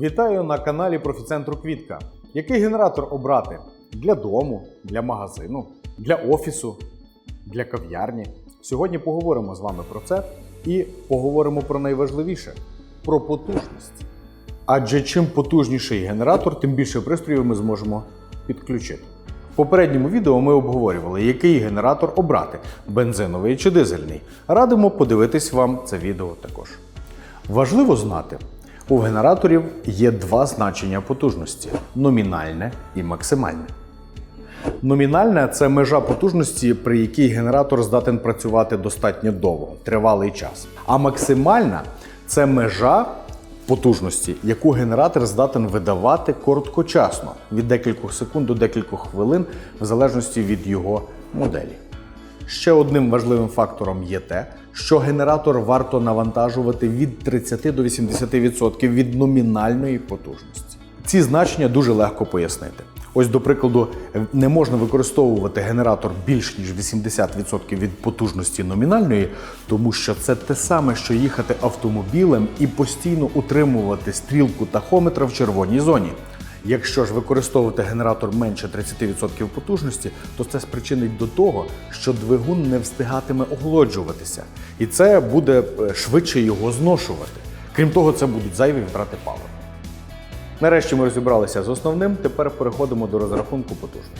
Вітаю на каналі Профіцентру Квітка. Який генератор обрати для дому, для магазину, для офісу, для кав'ярні? Сьогодні поговоримо з вами про це і поговоримо про найважливіше про потужність. Адже чим потужніший генератор, тим більше пристроїв ми зможемо підключити. В попередньому відео ми обговорювали, який генератор обрати бензиновий чи дизельний. Радимо подивитись вам це відео також. Важливо знати, у генераторів є два значення потужності номінальне і максимальне. Номінальна це межа потужності, при якій генератор здатен працювати достатньо довго, тривалий час. А максимальна це межа потужності, яку генератор здатен видавати короткочасно від декількох секунд до декількох хвилин, в залежності від його моделі. Ще одним важливим фактором є те, що генератор варто навантажувати від 30 до 80% від номінальної потужності. Ці значення дуже легко пояснити. Ось, до прикладу, не можна використовувати генератор більш ніж 80% від потужності номінальної, тому що це те саме, що їхати автомобілем і постійно утримувати стрілку тахометра в червоній зоні. Якщо ж використовувати генератор менше 30% потужності, то це спричинить до того, що двигун не встигатиме охолоджуватися, і це буде е, швидше його зношувати. Крім того, це будуть зайві втрати палива. Нарешті ми розібралися з основним, тепер переходимо до розрахунку потужності.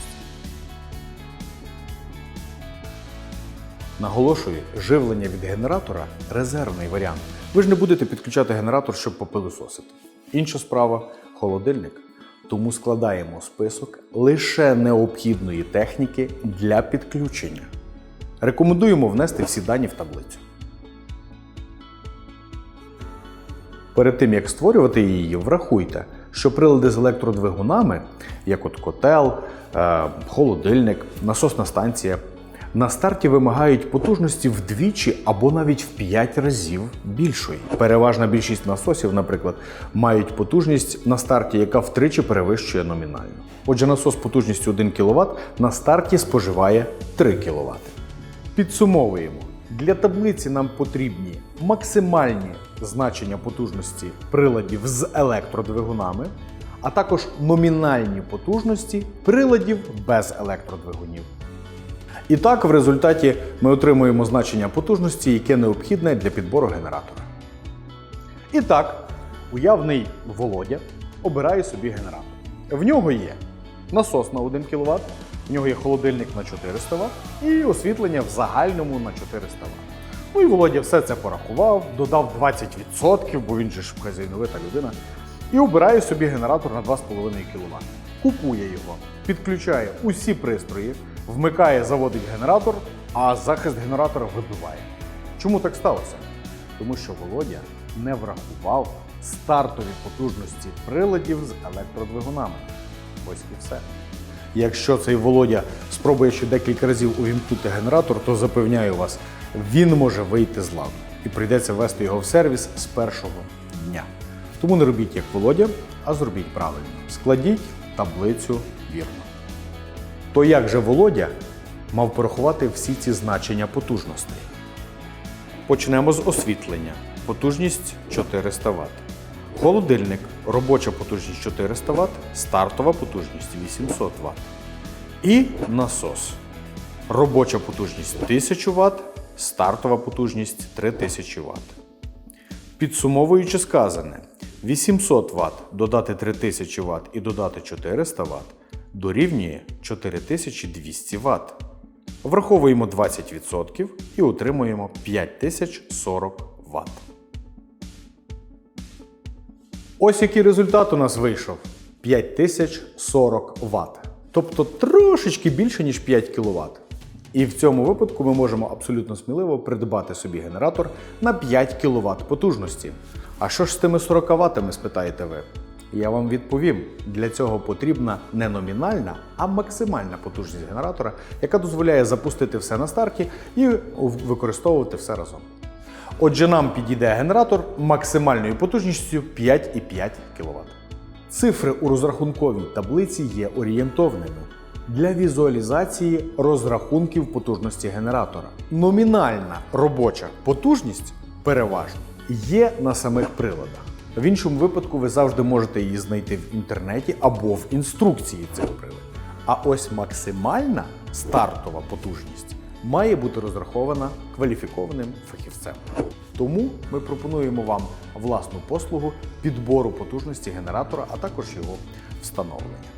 Наголошую, живлення від генератора резервний варіант. Ви ж не будете підключати генератор, щоб попилисосити. Інша справа холодильник. Тому складаємо список лише необхідної техніки для підключення. Рекомендуємо внести всі дані в таблицю. Перед тим як створювати її, врахуйте, що прилади з електродвигунами, як от котел, е, холодильник, насосна станція, на старті вимагають потужності вдвічі або навіть в 5 разів більшої. Переважна більшість насосів, наприклад, мають потужність на старті, яка втричі перевищує номінальну. Отже, насос потужністю 1 кВт на старті споживає 3 кВт. Підсумовуємо. Для таблиці нам потрібні максимальні значення потужності приладів з електродвигунами, а також номінальні потужності приладів без електродвигунів. І так, в результаті ми отримуємо значення потужності, яке необхідне для підбору генератора. І так, уявний Володя обирає собі генератор. В нього є насос на 1 кВт, в нього є холодильник на 400 Вт і освітлення в загальному на 400 Вт. Ну і Володя все це порахував, додав 20%, бо він же ж хазяйновита людина, і обирає собі генератор на 2,5 кВт. Купує його, підключає усі пристрої, вмикає, заводить генератор, а захист генератора вибиває. Чому так сталося? Тому що Володя не врахував стартові потужності приладів з електродвигунами. Ось і все. Якщо цей Володя спробує ще декілька разів увімкнути генератор, то запевняю вас, він може вийти з ладу і прийдеться вести його в сервіс з першого дня. Тому не робіть як Володя, а зробіть правильно. Складіть таблицю вірно. То як же Володя мав порахувати всі ці значення потужностей? Почнемо з освітлення. Потужність 400 Вт. Холодильник робоча потужність 400 Вт, стартова потужність 800 Вт. І насос. Робоча потужність 1000 Вт, стартова потужність 3000 Вт. Підсумовуючи сказане, 800 Вт додати 3000 Вт і додати 400 Вт дорівнює 4200 Вт. Враховуємо 20% і отримуємо 5040 Вт. Ось який результат у нас вийшов: 5040 Вт. Тобто трошечки більше, ніж 5 кВт. І в цьому випадку ми можемо абсолютно сміливо придбати собі генератор на 5 кВт потужності. А що ж з тими 40 Вт, спитаєте ви? Я вам відповім: для цього потрібна не номінальна, а максимальна потужність генератора, яка дозволяє запустити все на старті і використовувати все разом. Отже, нам підійде генератор максимальною потужністю 5,5 кВт. Цифри у розрахунковій таблиці є орієнтовними для візуалізації розрахунків потужності генератора. Номінальна робоча потужність переважно є на самих приладах. В іншому випадку ви завжди можете її знайти в інтернеті або в інструкції цих приладів. А ось максимальна стартова потужність має бути розрахована кваліфікованим фахівцем. Тому ми пропонуємо вам власну послугу підбору потужності генератора, а також його встановлення.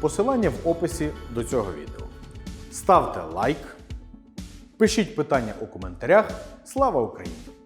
Посилання в описі до цього відео. Ставте лайк, пишіть питання у коментарях. Слава Україні!